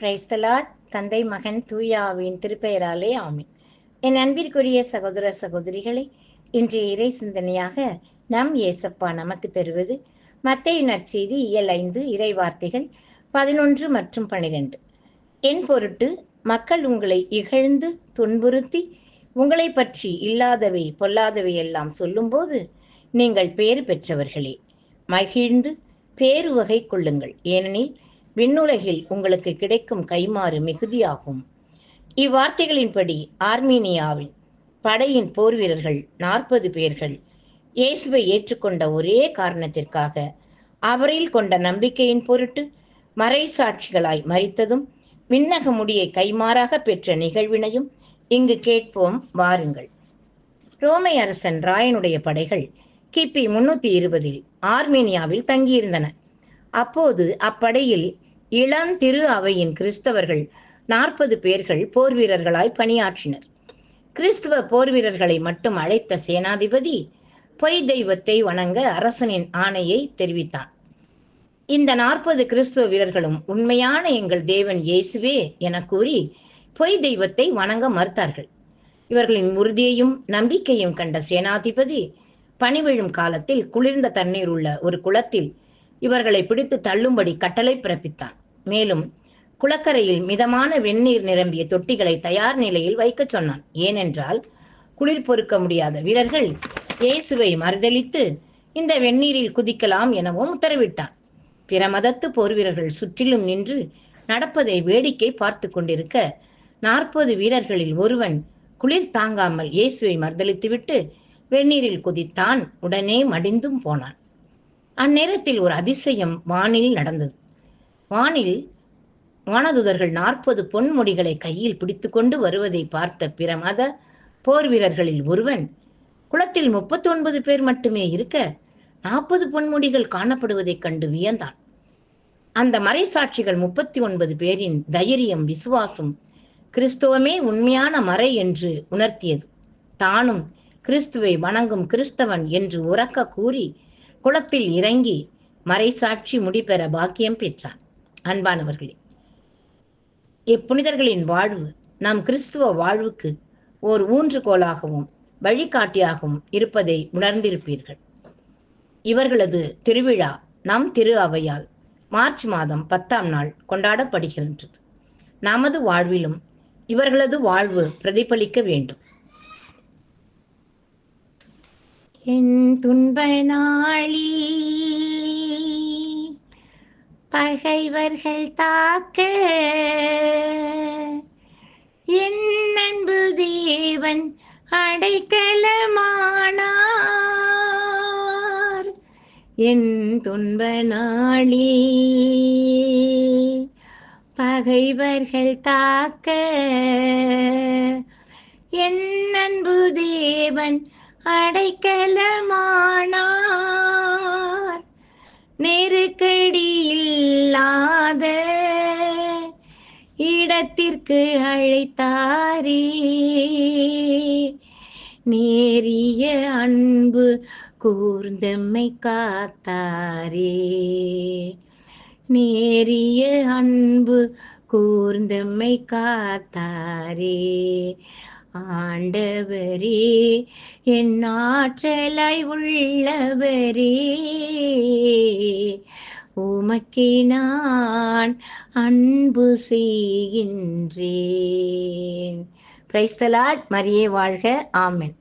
Praise the Lord தந்தை மகன் தூயாவின் திருப்பெயராலே ஆமீன். என் அன்பிற்குரிய சகோதர சகோதரிகளை இன்றைய இறை சிந்தனையாக நம் ஏசப்பா நமக்கு தருவது மத்தேயு நற்செய்தி இயல் ஐந்து இறை வார்த்தைகள் பதினொன்று மற்றும் பனிரெண்டு. என் பொருட்டு மக்கள் உங்களை இகழ்ந்து துன்புறுத்தி உங்களை பற்றி இல்லாதவை பொல்லாதவை எல்லாம் சொல்லும்போது நீங்கள் பேறு பெற்றவர்களே மகிழ்ந்து பேரு வகை கொள்ளுங்கள். ஏனெனில் விண்ணுலகில் உங்களுக்கு கிடைக்கும் கைமாறு மிகுதியாகும். இவ்வார்த்தைகளின்படி ஆர்மீனியாவின் படையின் போர் வீரர்கள் நாற்பது பேர்கள் இயேசுவை ஏற்றுக்கொண்ட ஒரே காரணத்திற்காக அவரில் கொண்ட நம்பிக்கையின் பொருட்டு மறைசாட்சிகளாய் மறித்ததும் விண்ணக முடியை கைமாறாக பெற்ற நிகழ்வினையும் இங்கு கேட்போம். வாருங்கள். ரோமை அரசன் ராயனுடைய படைகள் கிபி முன்னூத்தி இருபதில் ஆர்மேனியாவில் தங்கியிருந்தன. அப்போது அப்படையில் இளந்திரு அவையின் கிறிஸ்தவர்கள் நாற்பது பேர்கள் போர் வீரர்களாய் பணியாற்றினர். கிறிஸ்துவ போர் வீரர்களை மட்டும் அழைத்த சேனாதிபதி பொய் தெய்வத்தை வணங்க அரசனின் ஆணையை தெரிவித்தான். இந்த நாற்பது கிறிஸ்துவ வீரர்களும் உண்மையான எங்கள் தேவன் இயேசுவே என கூறி பொய் தெய்வத்தை வணங்க மறுத்தார்கள். இவர்களின் உறுதியையும் நம்பிக்கையும் கண்ட சேனாதிபதி பணிவிழும் காலத்தில் குளிர்ந்த தண்ணீர் உள்ள ஒரு குளத்தில் இவர்களை பிடித்து தள்ளும்படி கட்டளை பிறப்பித்தான். மேலும் குளக்கரையில் மிதமான வெந்நீர் நிரம்பிய தொட்டிகளை தயார் நிலையில் வைக்கச் சொன்னான். ஏனென்றால் குளிர் பொறுக்க முடியாத வீரர்கள் இயேசுவை மறுதளித்து இந்த வெந்நீரில் குதிக்கலாம் எனவும் உத்தரவிட்டான். பிற மதத்து போர் வீரர்கள் சுற்றிலும் நின்று நடப்பதை வேடிக்கை பார்த்து கொண்டிருக்க நாற்பது வீரர்களில் ஒருவன் குளிர் தாங்காமல் இயேசுவை மறுதளித்துவிட்டு வெந்நீரில் குதித்தான். உடனே மடிந்தும் போனான். அந்நேரத்தில் ஒரு அதிசயம் வானில் நடந்தது. வானில் வானதுதர்கள் நாற்பது பொன்முடிகளை கையில் பிடித்துக்கொண்டு வருவதை பார்த்த பிற மத போர் வீரர்களில் ஒருவன் குளத்தில் முப்பத்தி ஒன்பது பேர் மட்டுமே இருக்க நாற்பது பொன்முடிகள் காணப்படுவதைக் கண்டு வியந்தான். அந்த மறைசாட்சிகள் முப்பத்தி ஒன்பது பேரின் தைரியம் விசுவாசம் கிறிஸ்துவமே உண்மையான மறை என்று உணர்த்தியது. தானும் கிறிஸ்துவை வணங்கும் கிறிஸ்தவன் என்று உறக்க கூறி குளத்தில் இறங்கி மறைசாட்சி முடிபெற பாக்கியம் பெற்றான். அன்பானவர்களே இப்புனிதர்களின் வாழ்வு நம் கிறிஸ்துவ வாழ்வுக்கு ஓர் ஊன்றுகோலாகவும் வழிகாட்டியாகவும் இருப்பதை உணர்ந்திருப்பீர்கள். இவர்களது திருவிழா நம் திரு அவையால் மார்ச் மாதம் பத்தாம் நாள் கொண்டாடப்படுகின்றது. நமது வாழ்விலும் இவர்களது வாழ்வு பிரதிபலிக்க வேண்டும். என் துன்ப நாளி பகைவர்கள் தாக்க. என் அன்பு தேவன் அடைக்கலமானார். என் துன்ப நாளி பகைவர்கள் தாக்க. என் அன்பு தேவன் அடைக்கலமானார். நெருக்கடியில் இல்லாத இடத்திற்கு அழைத்தாரே. நேரிய அன்பு கூர்ந்தம்மை காத்தாரே. நேரிய அன்பு கூர்ந்தம்மை காத்தாரே. ஆண்டவரே என் ஆற்றலை உள்ளவரே. உமக்கே நான் அன்பு செய்கின்றேன். பிரைஸ்தலாட் மரியே வாழ்க. ஆமென்